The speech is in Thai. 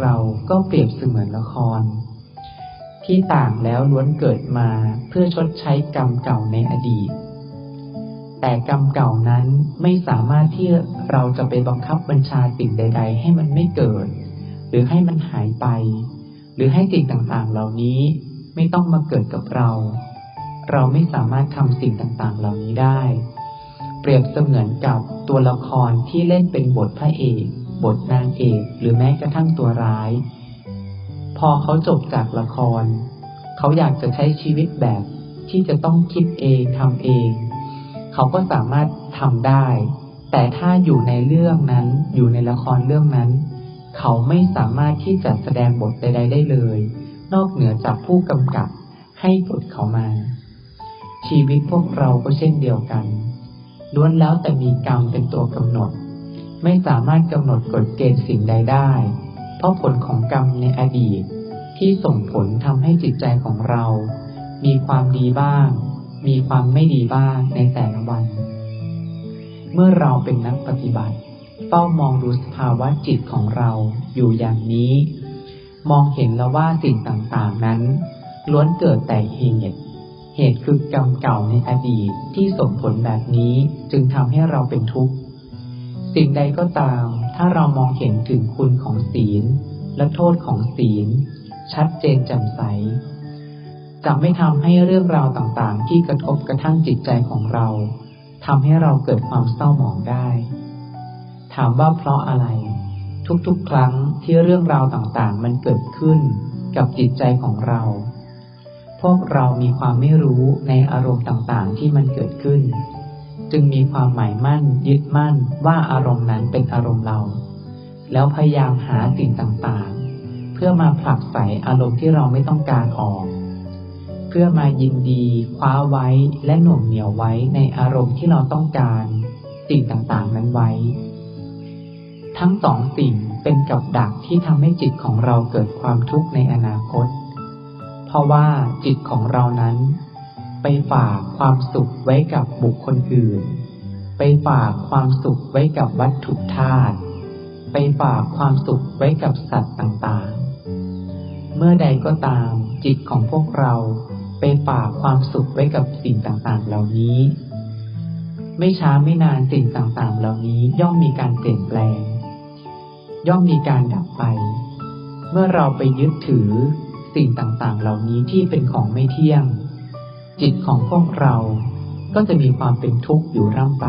เราก็เปรียบเสมือนละคร ที่ต่างแล้วล้วนเกิดมาเพื่อชดใช้กรรมเก่าในอดีต แต่กรรมเก่านั้นไม่สามารถที่เราจะไปบังคับบัญชาสิ่งใด ๆ ให้มันไม่เกิด หรือให้มันหายไป หรือให้สิ่งต่างๆ เหล่านี้ไม่ต้องมาเกิดกับเรา เราไม่สามารถทำสิ่งต่างๆ เหล่านี้ได้ เปรียบเสมือนกับตัวละครที่เล่นเป็นบทพระเอก บทนางเอกหรือแม้กระทั่งตัวร้าย พอเขาจบจากละคร เขาอยากจะใช้ชีวิตแบบที่จะต้องคิดเองทำเอง เขาก็สามารถทำได้ แต่ถ้าอยู่ในเรื่องนั้นอยู่ในละครเรื่องนั้น เขาไม่สามารถที่จะแสดงบทใดๆได้เลย นอกเหนือจากผู้กำกับให้บทเขามา ชีวิตพวกเราก็เช่นเดียวกันล้วนแล้วแต่มีกรรมเป็นตัวกำหนด ไม่สามารถกำหนดกฎเกณฑ์สิ่งใดได้ เพราะผลของกรรมในอดีต ที่ส่งผลทำให้จิตใจของเรา มีความดีบ้าง มีความไม่ดีบ้างในแต่ละวัน เมื่อเราเป็นนักปฏิบัติ เฝ้ามองดูสภาวะจิตของเราอยู่อย่างนี้ มองเห็นแล้วว่าสิ่งต่างๆนั้น ล้วนเกิดแต่เหตุเหตุคือกรรมเก่าในอดีตที่ส่งผลแบบนี้จึงทำให้เราเป็นทุกข์ สิ่งใดก็ตาม ถ้าเรามองเห็นถึงคุณของศีล และโทษของศีล ชัดเจนแจ่มใสจะไม่ทำให้เรื่องราวต่างๆ ที่กระทบกระทั่งจิตใจของเราทำให้เราเกิดความเศร้าหมองได้ ถามว่าเพราะอะไร ทุกๆ ครั้งที่เรื่องราวต่างๆ มันเกิดขึ้นกับจิตใจของเรา พวกเรามีความไม่รู้ในอารมณ์ต่างๆ ที่มันเกิดขึ้น จึงมีความหมายมั่นยึดมั่นว่าอารมณ์นั้นเป็นอารมณ์เรา แล้วพยายามหาสิ่งต่างๆ เพื่อมาผลักใส่อารมณ์ที่เราไม่ต้องการออก เพื่อมายินดีคว้าไว้และหน่วงเหนียวไว้ในอารมณ์ที่เราต้องการสิ่งต่างๆนั้นไว้ ทั้งสองสิ่งเป็นกับดักที่ทำให้จิตของเราเกิดความทุกข์ในอนาคต เพราะว่าจิตของเรานั้น ไปฝากความสุขไว้กับบุคคลอื่น ไปฝากความสุขไว้กับวัตถุธาตุ ไปฝากความสุขไว้กับสัตว์ต่างๆ เมื่อใดก็ตามจิตของพวกเราไปฝากความสุขไว้กับสิ่งต่างๆ เหล่านี้ ไม่ช้าไม่นานสิ่งต่างๆ เหล่านี้ย่อมมีการเปลี่ยนแปลง ย่อมมีการดับไป เมื่อเราไปยึดถือสิ่งต่างๆ เหล่านี้ที่เป็นของไม่เที่ยง จิตของพวกเราก็จะมีความเป็นทุกข์อยู่ร่ำไป